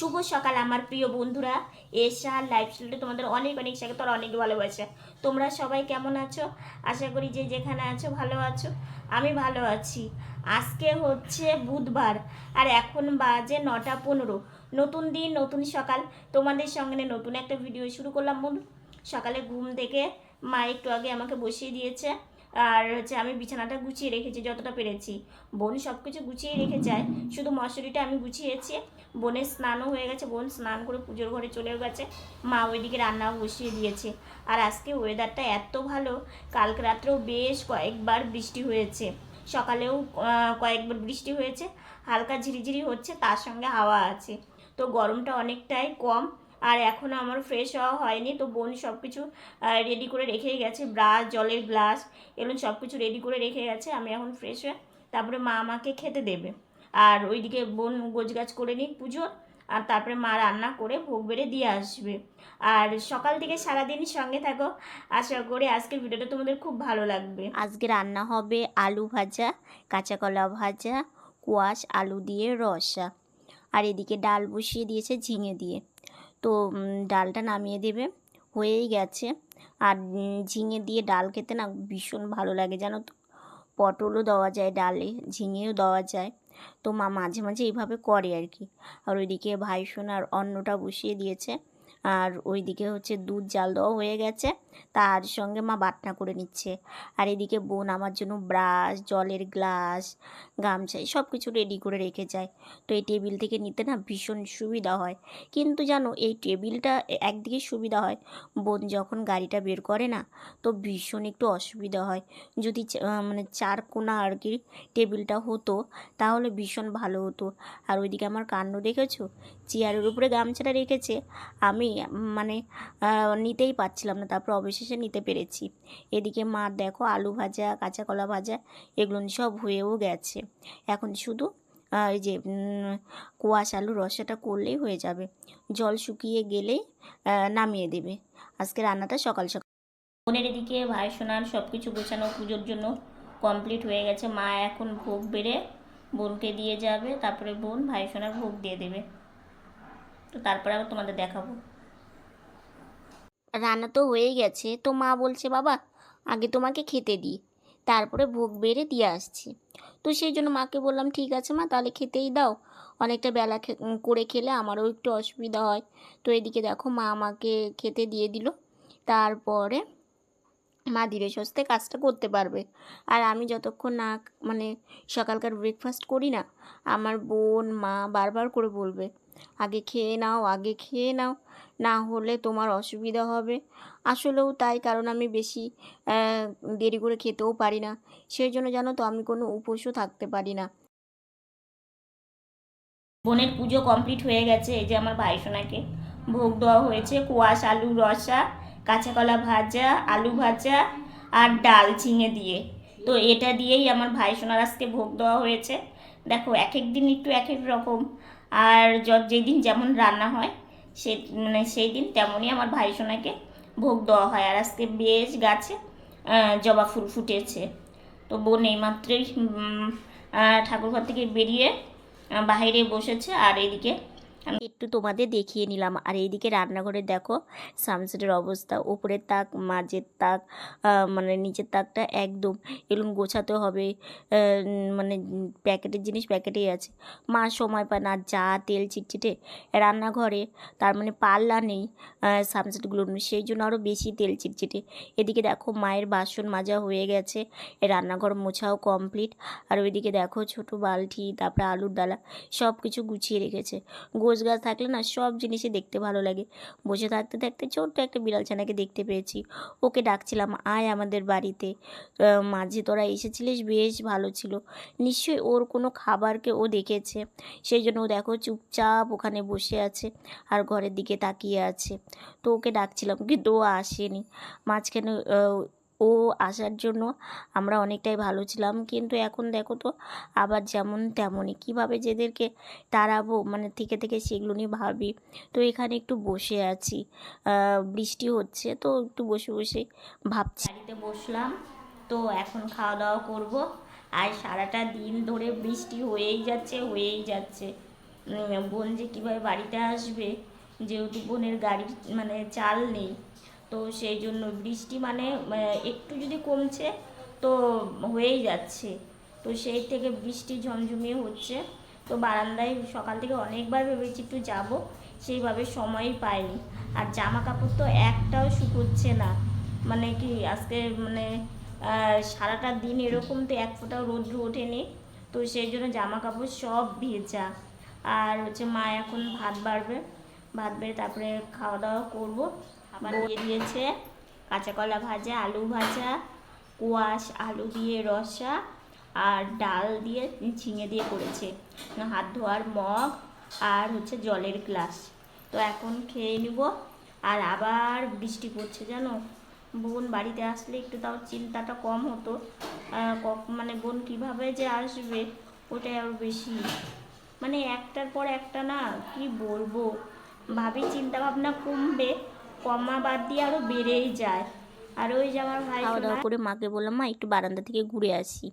শুভ সকাল, আমার প্রিয় বন্ধুরা। এসা লাইফ স্টাইলে তোমাদের অনেক অনেক স্বাগত আর অনেক ভালোবাসা। তোমরা সবাই কেমন আছো? আশা করি যে যেখানে আছো, ভালো আছো। আমি ভালো আছি। আজকে হচ্ছে বুধবার, আর এখন বাজে নটা পনেরো। নতুন দিন, নতুন সকাল। তোমাদের সঙ্গে নতুন একটা ভিডিও শুরু করলাম। বন্ধু, সকালে ঘুম থেকে মা একটু আগে আমাকে বসিয়ে দিয়েছে। আর হচ্ছে আমি বিছানাটা গুছিয়ে রেখেছি, যতটা পেরেছি। বোন সব কিছু গুছিয়ে রেখে যায়। শুধু মশুরিটা আমি গুছিয়েছি। বোনের স্নানও হয়ে গেছে। বোন স্নান করে পুজোর ঘরে চলেও গেছে। মা ওইদিকে রান্নাও বসিয়ে দিয়েছে। আর আজকে ওয়েদারটা এত ভালো, কালকে রাত্রেও বেশ কয়েকবার বৃষ্টি হয়েছে। সকালেও কয়েকবার বৃষ্টি হয়েছে। হালকা ঝিরিঝিরি হচ্ছে, তার সঙ্গে হাওয়া আছে। তো গরমটা অনেকটাই কম। আর এখনও আমার ফ্রেশ হওয়া হয়নি। তো বোন সব কিছু রেডি করে রেখেই গেছে। ব্রাশ, জলের গ্লাস এগুলো সব কিছু রেডি করে রেখে গেছে। আমি এখন ফ্রেশ হয়ে তারপরে মা আমাকে খেতে দেবে। আর ওইদিকে বোন গোছগাছ করে নিক পুজো, আর তারপরে মা রান্না করে ভোগ বেড়ে দিয়ে আসবে। আর সকাল থেকে সারাদিন সঙ্গে থাকো। আশা করি আজকের ভিডিওটা তোমাদের খুব ভালো লাগবে। আজকে রান্না হবে আলু ভাজা কাঁচা কলা ভাজা, কোয়াশ, আলু দিয়ে রসা। আর এদিকে ডাল বসিয়ে দিয়েছে, ঝিঙে দিয়ে। তো ডালটা নামিয়ে দেবে। হয়েই গেছে। আর ঝিঙে দিয়ে ডাল খেতে না ভীষণ ভালো লাগে, জানো তো? পটলও দেওয়া যায় ডালে, ঝিঙেও দেওয়া যায়। তো মা মাঝে মাঝে এইভাবে করে আর কি। আর ওইদিকে ভাই সোনার অন্নটা বসিয়ে দিয়েছে। আর ওইদিকে হচ্ছে দুধ জাল দেওয়া হয়ে গেছে। তার সঙ্গে মা বাটনা করে নিচ্ছে। আর এদিকে বোন আমার জন্য ব্রাশ, জলের গ্লাস, গামছা সব কিছু রেডি করে রেখে যায়। তো এই টেবিল থেকে নিতে না ভীষণ সুবিধা হয়। কিন্তু জানো, এই টেবিলটা একদিকে সুবিধা হয়, বোন যখন গাড়িটা বের করে না, তো ভীষণ একটু অসুবিধা হয়। যদি মানে চার কোনা আর কি টেবিলটা হতো, তাহলে ভীষণ ভালো হতো। আর ওইদিকে আমার কাণ্ড দেখেছ? চেয়ারের উপরে গামছাটা রেখেছে। আমি মানে নিতেই পারছিলাম না। তারপর অবশেষে নিতে পেরেছি। এদিকে মা, দেখো, আলু ভাজা, কাঁচা কলা ভাজা, এগুলো সব হয়েও গেছে। এখন শুধু এই যে কোয়াশ আলু রসাটা করলেই হয়ে যাবে। জল শুকিয়ে গেলেই নামিয়ে দেবে। আজকে রান্নাটা সকাল সকাল। বোনের এদিকে ভাই সোনার সব কিছু গোছানো, পুজোর জন্য কমপ্লিট হয়ে গেছে। মা এখন ভোগ বেড়ে বোনকে দিয়ে যাবে। তারপরে বোন ভাই সোনার ভোগ দিয়ে দেবে। তো তারপরে আবার তোমাদের দেখাবো। রান্না তো হয়েই গেছে। তো মা বলছে, বাবা, আগে তোমাকে খেতে দিই। তারপরে ভোগ বেড়ে দিয়ে আসছি। তো সেই জন্য মাকে বললাম, ঠিক আছে মা, তাহলে খেতেই দাও। অনেকটা বেলা করে খেলে আমারও একটু অসুবিধা হয়। তো এদিকে দেখো মা আমাকে খেতে দিয়ে দিল। তারপরে মা ধীরে সুস্থে কাজটা করতে পারবে। আর আমি যতক্ষণ না মানে সকালকার ব্রেকফাস্ট করি না, আমার বোন মা বারবার করে বলবে আগে খেয়ে নাও, আগে খেয়ে নাও। না হলে তোমার অসুবিধা হবে। আসলেও তাই, কারণ আমি বেশি দেরি করে খেতেও পারি না। সেই জন্য জানো তো, আমি কোনো উপোসও থাকতে পারি না। বোনের পুজো কমপ্লিট হয়ে গেছে, এই যে আমার ভাই সোনাকে ভোগ দেওয়া হয়েছে। কোয়াশ, আলু, রসা, কাঁচা কলা ভাজা, আলু ভাজা আর ডাল ঝিঙে দিয়ে। তো এটা দিয়েই আমার ভাই সোনার আজকে ভোগ দেওয়া হয়েছে। দেখো, এক এক দিন একটু এক এক রকম আর যেই দিন যেমন রান্না হয়, সে মানে সেই দিন তেমনই আমার ভাই সোনাকে ভোগ দেওয়া হয়। আর আজকে বেশ গাছে জবা ফুল ফুটেছে। তো বোন এইমাত্রই মাত্রই ঠাকুর ঠাকুরঘর থেকে বেরিয়ে বাইরে বসেছে। আর এদিকে আমি একটু তোমাদের দেখিয়ে নিলাম। আর এইদিকে রান্নাঘরে দেখো, সানসেটের অবস্থা। উপরের তাক, মাঝের তাক মানে নিচের তাকটা একদম এগুলো গোছাতে হবে মানে প্যাকেটের জিনিস প্যাকেটেই আছে। মা সময় পায় না, যা তেল চিটচিটে। রান্নাঘরে তার মানে পাল্লা নেই সানসেটগুলো সেই জন্য আরও বেশি তেল চিটচিটে। এদিকে দেখো মায়ের বাসন মাজা হয়ে গেছে রান্নাঘর মোছাও কমপ্লিট। আর ওইদিকে দেখো ছোট বালতি, তারপরে আলুর ডালা সব কিছু গুছিয়ে রেখেছে। গোছ গাছ থাকলে না সব জিনিসই দেখতে ভালো লাগে। বসে থাকতে থাকতে ছোট্ট একটা বিড়াল ছানাকে দেখতে পেয়েছি। ওকে ডাকছিলাম, আয় আমাদের বাড়িতে। মাঝে তোরা এসেছিলিস, বেশ ভালো ছিল। নিশ্চয়ই ওর কোনো খাবারকে ও দেখেছে। সেই জন্য ও দেখো চুপচাপ ওখানে বসে আছে আর ঘরের দিকে তাকিয়ে আছে। তো ওকে ডাকছিলাম, কিন্তু ও আসেনি। মাঝখানে ও আসার জন্য আমরা অনেকটাই ভালো ছিলাম। কিন্তু এখন দেখো তো, আবার যেমন তেমনই। কীভাবে যেদেরকে তাড়াবো মানে থেকে থেকে সেগুলো নিয়ে ভাবি। তো এখানে একটু বসে আছি। বৃষ্টি হচ্ছে তো একটু বসে বসে ভাবছি। বাড়িতে বসলাম, তো এখন খাওয়া দাওয়া করব। আর সারাটা দিন ধরে বৃষ্টি হয়েই যাচ্ছে হয়েই যাচ্ছে। বোন যে কীভাবে বাড়িতে আসবে, যেহেতু বোনের গাড়ি মানে চাল নেই। তো সেই জন্য বৃষ্টি মানে একটু যদি কমছে তো হয়েই যাচ্ছে। তো সেই থেকে বৃষ্টি ঝমঝমিয়ে হচ্ছে। তো বারান্দায় সকাল থেকে অনেকবার ভেবেছি একটু যাব, সেইভাবে সময়ই পাইনি। আর জামা কাপড় তো একটাও শুকোচ্ছে না। মানে কি আজকে মানে সারাটা দিন এরকম তো এক ফোঁটাও রোদ্র ওঠেনি। তো সেই জন্য জামা কাপড় সব ভেজা। আর হচ্ছে মা এখন ভাত বাড়বে। ভাত বেড়ে তারপরে খাওয়া দাওয়া করব। দিয়ে দিয়েছে। কাঁচা কলা ভাজা, আলু ভাজা, কোয়াশ, আলু দিয়ে রসা আর ডাল দিয়ে ঝিঙে দিয়ে করেছে। হাত ধোয়ার মগ আর হচ্ছে জলের গ্লাস। তো এখন খেয়ে নিব। আর আবার বৃষ্টি পড়ছে, জানো? বোন বাড়িতে আসলে একটু তাও চিন্তাটা কম হতো। মানে বোন কীভাবে যে আসবে, ওটাই আরও বেশি। মানে একটার পর একটা না, কি বলব? ভাবি চিন্তা ভাবনা কমবে। কমা বাদ দিয়ে আরও বেড়েই যায়। আর ওই যে আমার ভাই খাওয়া দাওয়া করে মাকে বললাম মা একটু বারান্দা থেকে ঘুরে আসি।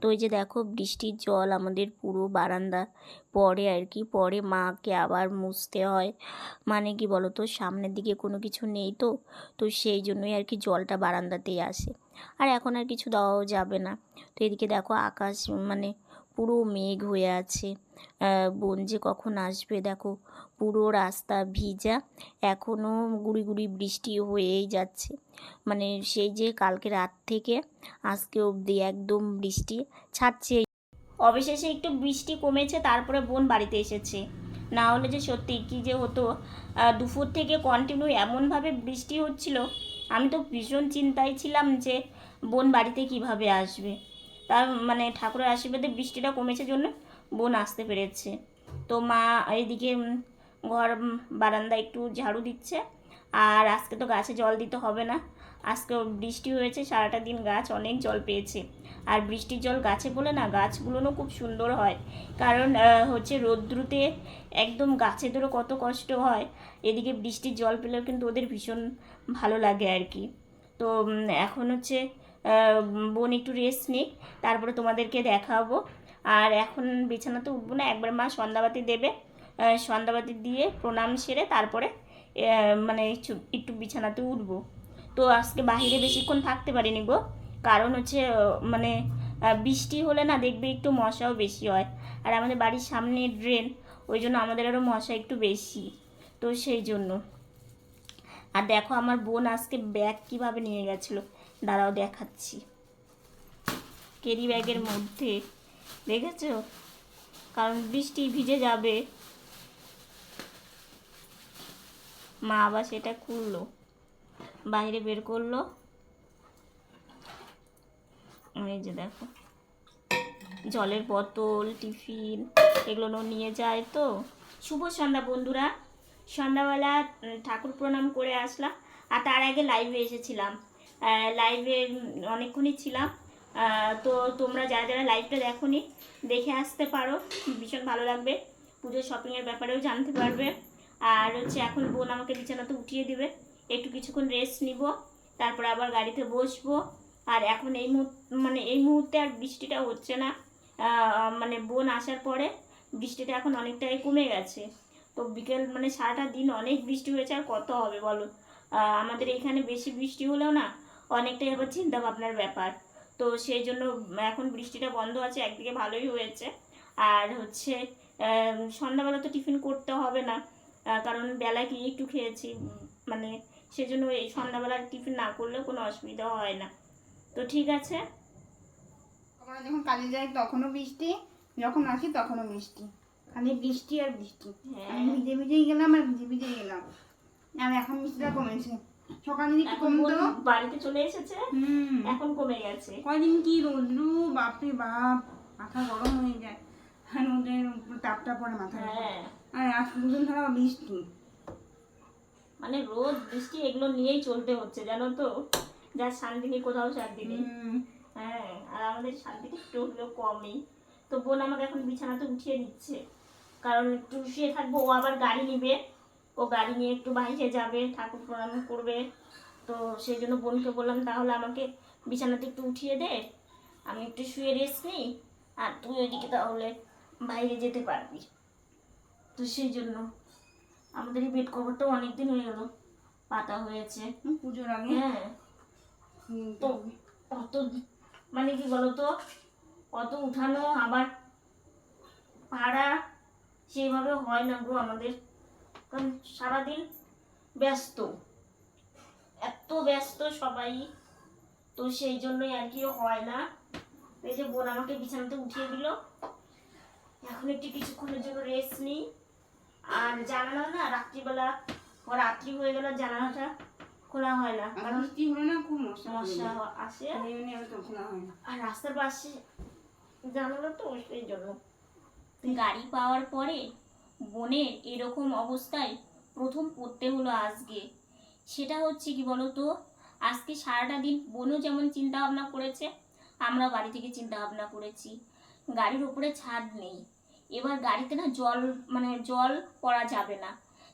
তো ওই যে দেখো বৃষ্টির জল আমাদের পুরো বারান্দা পরে আর কি পরে মাকে আবার মুছতে হয়। মানে কি বলো তো সামনের দিকে কোনো কিছু নেই তো তো সেই জন্যই আর কি জলটা বারান্দাতেই আসে। আর এখন আর কিছু দেওয়াও যাবে না। তো এদিকে দেখো আকাশ মানে পুরো মেঘ হয়ে আছে। বোন যে কখন আসবে দেখো, পুরো রাস্তা ভিজা। এখনও গুড়ি গুড়ি বৃষ্টি হয়েই যাচ্ছে। মানে সেই যে কালকে রাত থেকে আজকে অবধি একদম বৃষ্টি ছাড়ছে অবশেষে একটু বৃষ্টি কমেছে, তারপরে বোন বাড়িতে এসেছে। না হলে যে সত্যি কী যে হতো দুপুর থেকে কন্টিনিউ এমনভাবে বৃষ্টি হচ্ছিল, আমি তো ভীষণ চিন্তায় ছিলাম যে বোন বাড়িতে কীভাবে আসবে। তার মানে ঠাকুরের আশীর্বাদে বৃষ্টিটা কমেছে জন্য বোন আসতে পেরেছে। তো মা এইদিকে উম, ঘর বারান্দা একটু ঝাড়ু দিচ্ছে। আর আজকে তো গাছে জল দিতে হবে না। আজকে বৃষ্টি হয়েছে সারাটা দিন গাছ অনেক জল পেয়েছে। আর বৃষ্টির জল গাছে বলে না গাছগুলোও খুব সুন্দর হয়। কারণ হচ্ছে রৌদ্রুতে একদম গাছেদেরও কত কষ্ট হয়। এদিকে বৃষ্টির জল পেলেও কিন্তু ওদের ভীষণ ভালো লাগে আর কি। তো এখন হচ্ছে বোন একটু রেস্ট নিক, তারপরে তোমাদেরকে দেখাবো। আর এখন বিছানাতে উঠবো না, একবার মা সন্ধ্যাবাতি দেবে। সন্ধ্যাবাতি দিয়ে প্রণাম সেরে তারপরে মানে একটু বিছানাতে উঠবো। তো আজকে বাইরে বেশিক্ষণ থাকতে পারিনি গো, কারণ হচ্ছে মানে বৃষ্টি হলে না দেখবে একটু মশাও বেশি হয়। আর আমাদের বাড়ির সামনে ড্রেন ওই জন্য আমাদের আরও মশা একটু বেশি। তো সেই জন্য। আর দেখো আমার বোন আজকে ব্যাগ কীভাবে নিয়ে গেছিল। দাঁড়াও দেখাচ্ছি। ক্যারি ব্যাগের মধ্যে। দেখেছ? কারণ বৃষ্টি ভিজে যাবে। মা আবার সেটা খুললো। বাইরে বের করল। এই যে দেখো। জলের বোতল, টিফিন, এগুলো নিয়ে যায় তো। শুভ সন্ধ্যা বন্ধুরা। সন্ধ্যাবেলা ঠাকুর প্রণাম করে আসলাম। আর তার আগে লাইভে এসেছিলাম। লাইভে অনেকক্ষণই ছিলাম। তো তোমরা যারা যারা লাইভটা দেখোনি, দেখে আসতে পারো। ভীষণ ভালো লাগবে। পুজোর শপিংয়ের ব্যাপারেও জানতে পারবে। আর হচ্ছে এখন বোন আমাকে বিছানাতে উঠিয়ে দিবে। একটু কিছুক্ষণ রেস্ট নিব। তারপরে আবার গাড়িতে বসবো। আর এখন এই মুহূর্তে মানে এই মুহূর্তে আর বৃষ্টিটা হচ্ছে না। মানে বোন আসার পরে বৃষ্টিটা এখন অনেকটাই কমে গেছে। তো বিকেল মানে সারাটা দিন অনেক বৃষ্টি হয়েছে। আর কত হবে বলো? আমাদের এখানে বেশি বৃষ্টি হলেও না অনেকটাই আবার চিন্তা ভাবনার ব্যাপার। তো সেই জন্য এখন বৃষ্টিটা বন্ধ আছে একদিকে ভালোই হয়েছে। আর হচ্ছে সন্ধ্যাবেলা তো টিফিন করতে হবে না। কারণ বেলায় কি একটু খেয়েছি মানে সেজন্য এই সন্ধ্যাবেলার টিফিন না করলেও কোনো অসুবিধা হয় না। তো ঠিক আছে? আমরা যখন কাজে যাই তখনও বৃষ্টি যখন আসি তখনও বৃষ্টি। খালি বৃষ্টি আর বৃষ্টি। হ্যাঁ। আমি ভিজে ভিজেই গেলাম আর ভিজে ভিজেই গেলাম। আর এখন বৃষ্টিটা কমেছে। সকালে একটু বাড়িতে চলে এসেছে? এখন কমে গেছে। কয়দিন কি রোদ্রু? বাপরে বাপ মাথা গরম হয়ে যায়। ওদের তাপটা পড়ে মাথা হ্যাঁ। আর আজ দুদিন ধরে বৃষ্টি। মানে রোদ বৃষ্টি এগুলো নিয়েই চলতে হচ্ছে জানো তো? যার শান্তি নেই কোথাও শান্তি নেই হ্যাঁ আর আমাদের শান্তিটা একটু হলেও কমই তো বোন আমাকে এখন বিছানাতে উঠিয়ে দিচ্ছে। কারণ একটু শুয়ে থাকব ও আবার গাড়ি নিবে। ও গাড়ি নিয়ে একটু বাইরে যাবে ঠাকুর প্রণাম করবে। তো সেই জন্য বোনকে বললাম তাহলে আমাকে বিছানাতে একটু উঠিয়ে দে আমি একটু শুয়ে রেস্ট নিই আর তুই ওইদিকে তাহলে বাইরে যেতে পারবি। তো সেই জন্য আমাদের এই বেড কভারটাও অনেকদিন হয়ে গেল পাতা হয়েছে। পুজোর আগে? হ্যাঁ। তো অত মানে কি বলতো অত উঠানো আবার পাড়া সেইভাবে হয় না গো আমাদের। কারণ সারাদিন ব্যস্ত। এত ব্যস্ত সবাই। তো সেই জন্যই আর কি হয় না। এই যে বোন আমাকে বিছানাতে উঠিয়ে দিল। এখন একটু কিছুক্ষণের জন্য রেস্ট নিই। আর জানালা না রাত্রিবেলা রাত্রি হয়ে গেল জানালাটা খোলা হয় না। কারণ বৃষ্টি হলে না খুব মশা আসে। খোলা হয় না। আর রাস্তার পাশে জানালা তো সেই জন্য। গাড়ি পাওয়ার পরে বোনের এরকম অবস্থায় প্রথম পড়তে হলো আজকে। সেটা হচ্ছে কি বলতো? আজকে সারাটা দিন বোনও যেমন চিন্তা ভাবনা করেছে, আমরা বাড়ি থেকে চিন্তা ভাবনা করেছি। গাড়ির উপরে ছাদ নেই। এবার গাড়িতে না জল মানে জল পড়া যাবে না।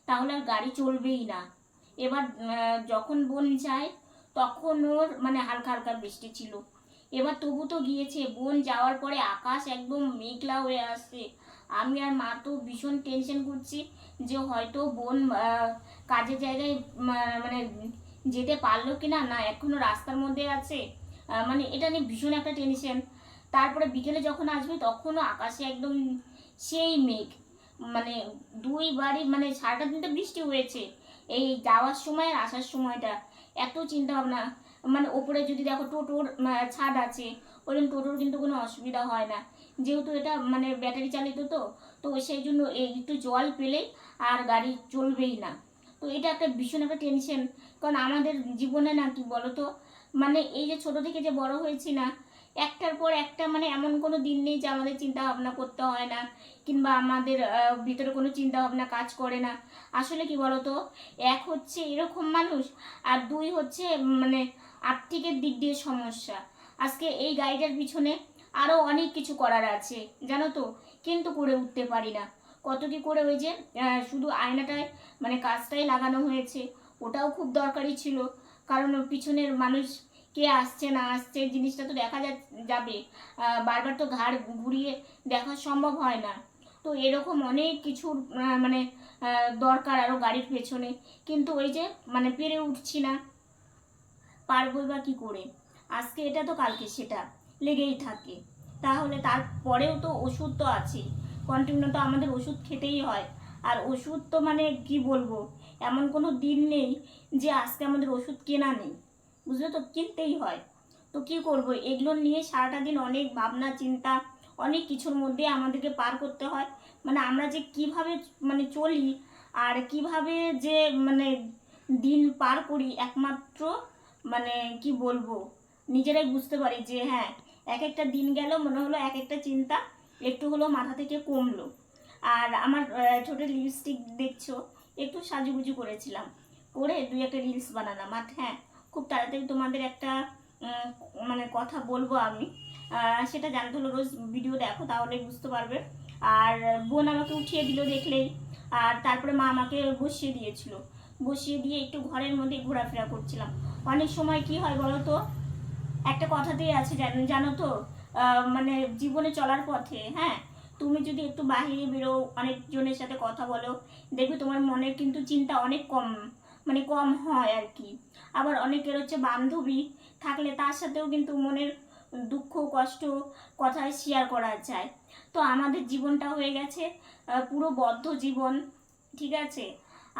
তাহলে আর গাড়ি চলবেই না। এবার যখন বোন যায়, তখন ওর মানে হালকা হালকা বৃষ্টি ছিল। এবার তবু তো গিয়েছে। বোন যাওয়ার পরে আকাশ একদম মেঘলা হয়ে আসছে। আমি আর মা তো ভীষণ টেনশন করছি যে হয়তো বোন কাজের জায়গায় মানে যেতে পারল কি না না এখনও রাস্তার মধ্যে আছে। মানে এটা নিয়ে ভীষণ একটা টেনশন তারপরে বিকেলে যখন আসবে তখনও আকাশে একদম সেই মেঘ। মানে দুই বাড়ি মানে সারাটা দিন তো বৃষ্টি হয়েছে। এই যাওয়ার সময় আর আসার সময়টা। এত চিন্তা ভাবনা মানে ওপরে যদি দেখো টোটোর ছাদ আছে, ওই জন্য টোটোর কিন্তু কোনো অসুবিধা হয় না। যেহেতু এটা মানে ব্যাটারি চালিত তো তো সেই জন্য একটু জল পেলেই আর গাড়ি চলবেই না। তো এটা একটা ভীষণ একটা টেনশন কারণ আমাদের জীবনে না কি বলতো মানে এই যে ছোট থেকে যে বড় হয়েছি না, একটার পর একটা মানে এমন কোনো দিন নেই যে আমাদের চিন্তা ভাবনা করতে হয় না, কিংবা আমাদের ভিতরে কোনো চিন্তা ভাবনা কাজ করে না। আসলে কি বলতো, এক হচ্ছে এরকম মানুষ, আর দুই হচ্ছে মানে আর্থিকের দিক দিয়ে সমস্যা। আজকে এই গাড়িটার পিছনে আরও অনেক কিছু করার আছে, জানো তো? কিন্তু করে উঠতে পারি না। কত কি করে ওই যে শুধু আয়নাটায় মানে কাজটাই লাগানো হয়েছে, ওটাও খুব দরকারি ছিল। কারণ পিছনের মানুষ কে আসছে, না আসছে, জিনিসটা তো দেখা যাবে। বারবার তো ঘাড় ঘুরিয়ে দেখা সম্ভব হয় না। তো এরকম অনেক কিছুর মানে দরকার আরও গাড়ির পেছনে। কিন্তু ওই যে মানে পেরে উঠছি না। পারবই বা কী করে? আজকে এটা তো কালকে সেটা। লেগেই থাকে। তাহলে তারপরেও তো ওষুধ তো আছে। কন্টিনিউ তো আমাদের ওষুধ খেতেই হয়। আর ওষুধ তো মানে কি বলব? এমন কোনো দিন নেই যে আজকে আমাদের ওষুধ কেনা নেই। বুঝলে তো? কিনতেই হয়। তো কি করব? এগুলো নিয়ে সারাটা দিন অনেক ভাবনা, চিন্তা, অনেক কিছুর মধ্যে আমাদেরকে পার করতে হয়। মানে আমরা যে কীভাবে মানে চলি আর কীভাবে যে মানে দিন পার করি একমাত্র মানে কি বলব? নিজেরাই বুঝতে পারি যে হ্যাঁ এক একটা দিন গেল, মনে হলো এক একটা চিন্তা, একটু হলো মাথা থেকে কমলো। আর আমার ছোট লিপস্টিক দেখছ, একটু সাজুগুজু করেছিলাম। করে দুই একটা রিলস বানালাম। আর হ্যাঁ খুব তাড়াতাড়ি তোমাদের একটা মানে কথা বলব আমি। সেটা জানতে হলো রোজ ভিডিও দেখো তাহলে বুঝতে পারবে। আর বোন আমাকে উঠিয়ে দিল দেখলেই। আর তারপরে মা আমাকে বসিয়ে দিয়েছিল। বসিয়ে দিয়ে একটু ঘরের মধ্যে ঘোরাফেরা করছিলাম। অনেক সময় কি হয় বলো তো একটা কথাতেই আছে জানো জানো তো? মানে জীবনে চলার পথে হ্যাঁ? তুমি যদি একটু বাহিরে বেরো অনেকজনের সাথে কথা বলো, দেখবে তোমার মনের কিন্তু চিন্তা অনেক কম মানে কম হয় আর কি। আবার অনেকের হচ্ছে বান্ধবী থাকলে তার সাথেও কিন্তু মনের দুঃখ, কষ্ট কথা শেয়ার করা যায়। তো আমাদের জীবনটা হয়ে গেছে পুরো বদ্ধ জীবন, ঠিক আছে?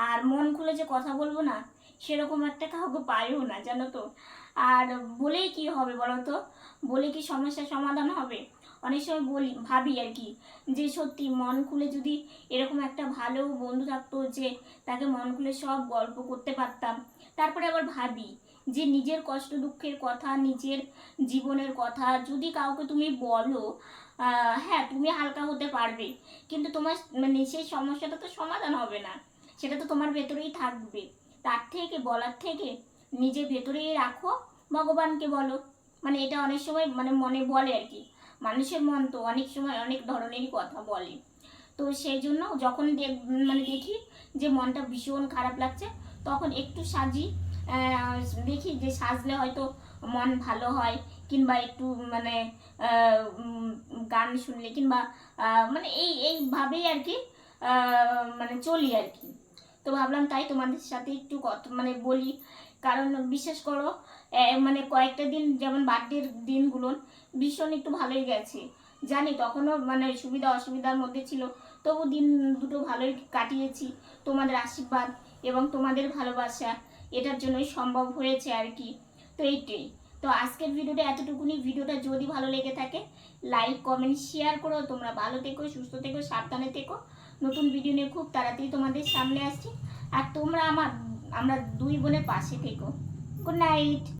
আর মন খুলে যে কথা বলব না, সেরকম একটা কাউকে পাইও না, জানো তো? আর বলেই কি হবে বলো তো? বলে কি সমস্যার সমাধান হবে? অনেক সময় বলি, ভাবি আর কি, যে সত্যি মন খুলে যদি এরকম একটা ভালো বন্ধু থাকতো যে তাকে মন খুলে সব গল্প করতে পারতাম। তারপরে আবার ভাবি, যে নিজের কষ্ট দুঃখের কথা, নিজের জীবনের কথা যদি কাউকে তুমি বলো হ্যাঁ তুমি হালকা হতে পারবে। কিন্তু তোমার মানে সেই সমস্যাটা তো সমাধান হবে না। সেটা তো তোমার ভেতরেই থাকবে। তার থেকে, বলার থেকে নিজের ভেতরেই রাখো, ভগবানকে বলো। মানে এটা অনেক সময় মানে মনে বলে আর কি। মানুষের মন তো অনেক সময় অনেক ধরনেরই কথা বলে। তো সেই জন্য যখন মানে দেখি যে মনটা ভীষণ খারাপ লাগছে, তখন একটু সাজি দেখি যে সাজলে হয়তো মন ভালো হয়, কিংবা একটু মানে গান শুনলে কিংবা মানে এই, এইভাবেই আর কি মানে চলি আর কি। তো ভাবলাম তাই তোমাদের সাথে একটু কথা মানে বলি কারণ বিশেষ করো মানে কয়েকটা দিন যেমন বার্থডের দিনগুলো ভীষণ একটু ভালোই গেছে। জানি তখনও মানে সুবিধা অসুবিধার মধ্যে ছিল, তবু দিন দুটো ভালোই কাটিয়েছি। তোমাদের আশীর্বাদ এবং তোমাদের ভালোবাসা, এটার জন্যই সম্ভব হয়েছে আর কি। তো এইটাই। তো আজকের ভিডিওটা এতটুকুনি। ভিডিওটা যদি ভালো লেগে থাকে লাইক কমেন্ট শেয়ার করো। তোমরা ভালো থেকো, সুস্থ থেকো, সাবধানে থেকো। নতুন ভিডিও নিয়ে খুব তাড়াতাড়ি তোমাদের সামনে আসছি। আর তোমরা আমার আমরা দুই বোনে পাশে থেকো। Good night